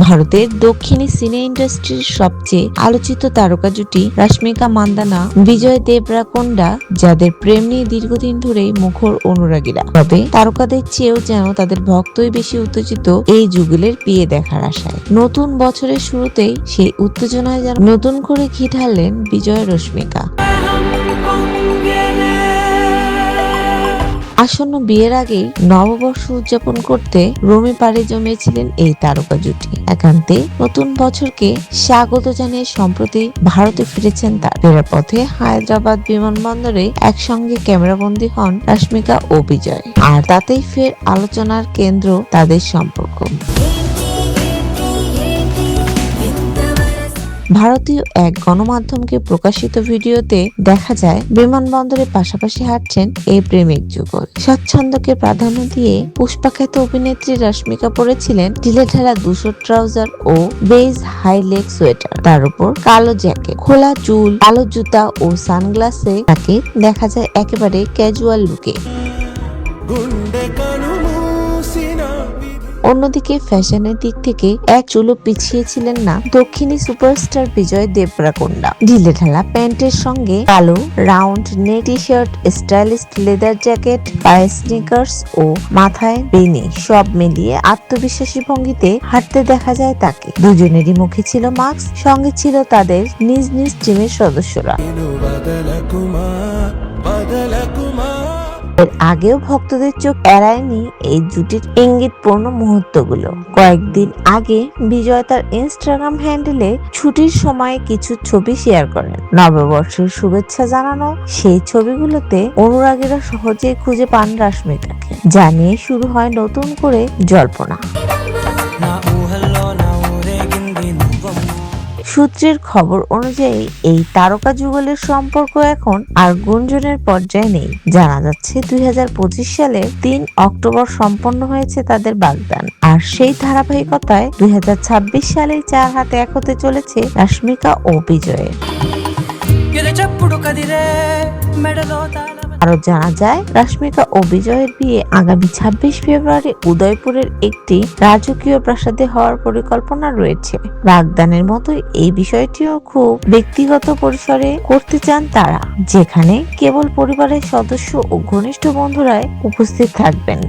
ভারতের দক্ষিণী সিনে ইন্ডাস্ট্রির সবচেয়ে আলোচিত তারকা জুটি রাশ্মিকা মান্দানা, বিজয় দেবরাকোন্ডা, যাদের প্রেম নিয়ে দীর্ঘদিন ধরেই মুখর অনুরাগীরা। তবে তারকাদের চেয়েও যেন তাদের ভক্তই বেশি উত্তেজিত এই যুগলের বিয়ে দেখার আশায়। নতুন বছরের শুরুতেই সেই উত্তেজনায় যেন নতুন করে ঘি ঢাললেন বিজয় রশ্মিকা। আসন্ন বিয়ের আগে নববর্ষ উদযাপন করতে রোমে পাড়ে জমিয়েছিলেন এই তারকা জুটি। একান্তে নতুন বছরকে স্বাগত জানিয়ে সম্প্রতি ভারতে ফিরেছেন তার। ফেরার পথে হায়দ্রাবাদ বিমানবন্দরে একসঙ্গে ক্যামেরাবন্দী হন রাশ্মিকা ও বিজয়। আর তাতেই ফের আলোচনার কেন্দ্র তাদের সম্পর্ক। ভারতীয় এক গণমাধ্যমকে প্রকাশিত ভিডিওতে দেখা যায়, বিমানবন্দরের পাশাপাশি হাঁটছেন এই প্রেমিক যুগল। স্বচ্ছন্দকে প্রাধান্য দিয়ে পুষ্পাখ্যাত অভিনেত্রী রশ্মিকা পরেছিলেন ঢিলেঢালা দুশো ট্রাউজার ও বেজ হাই লেগ সোয়েটার। তার উপর কালো জ্যাকেট, খোলা চুল, কালো জুতা ও সানগ্লাসে তাকে দেখা যায় একেবারে ক্যাজুয়াল লুকে। অন্যদিকে ফ্যাশনের দিক থেকে এক চুলো পিছিয়ে ছিলেন না দক্ষিণী সুপারস্টার বিজয় দেবরাকোন্ডা। ঢিলে ঢালা প্যান্টের সঙ্গে কালো, round neck T shirt stylish leather jacket, পায়ে স্নিকার্স ও মাথায় বেনি সব মিলিয়ে আত্মবিশ্বাসী ভঙ্গিতে হাঁটতে দেখা যায় তাকে। দুজনেরই মুখে ছিল মাস্ক, সঙ্গে ছিল তাদের নিজ নিজ টিমের সদস্যরা। এর আগেও ভক্তদের চোখ এড়ায়নি এই জুটির ইঙ্গিতপূর্ণ মুহূর্তগুলো। কয়েকদিন আগে বিজয় তার ইনস্টাগ্রাম হ্যান্ডেলে ছুটির সময় কিছু ছবি শেয়ার করেন। নববর্ষের শুভেচ্ছা জানানো সেই ছবিগুলোতে অনুরাগীরা সহজেই খুঁজে পান রাশ্মিকাকে। জানিয়ে শুরু হয় নতুন করে জল্পনা। সূত্রের খবর অনুযায়ী, এই তারকা যুগলের সম্পর্ক এখন আর গুঞ্জনের পর্যায়ে নেই। জানা যাচ্ছে, দুই হাজার পঁচিশ সালে তিন অক্টোবর সম্পন্ন হয়েছে তাদের বাগদান। আর সেই ধারাবাহিকতায় দুই হাজার ছাব্বিশ সালেই চার হাতে এক হতে চলেছে রাশ্মিকা ও বিজয়ের। আরও জানা যায়, রাশ্মিকা ও বিজয়ের বিয়ে আগামী ছাব্বিশ ফেব্রুয়ারি উদয়পুরের একটি রাজকীয় প্রাসাদে হওয়ার পরিকল্পনা রয়েছে। বাগদানের মতো এই বিষয়টিও খুব ব্যক্তিগত পরিসরে করতে চান তারা, যেখানে কেবল পরিবারের সদস্য ও ঘনিষ্ঠ বন্ধুরাই উপস্থিত থাকবেন।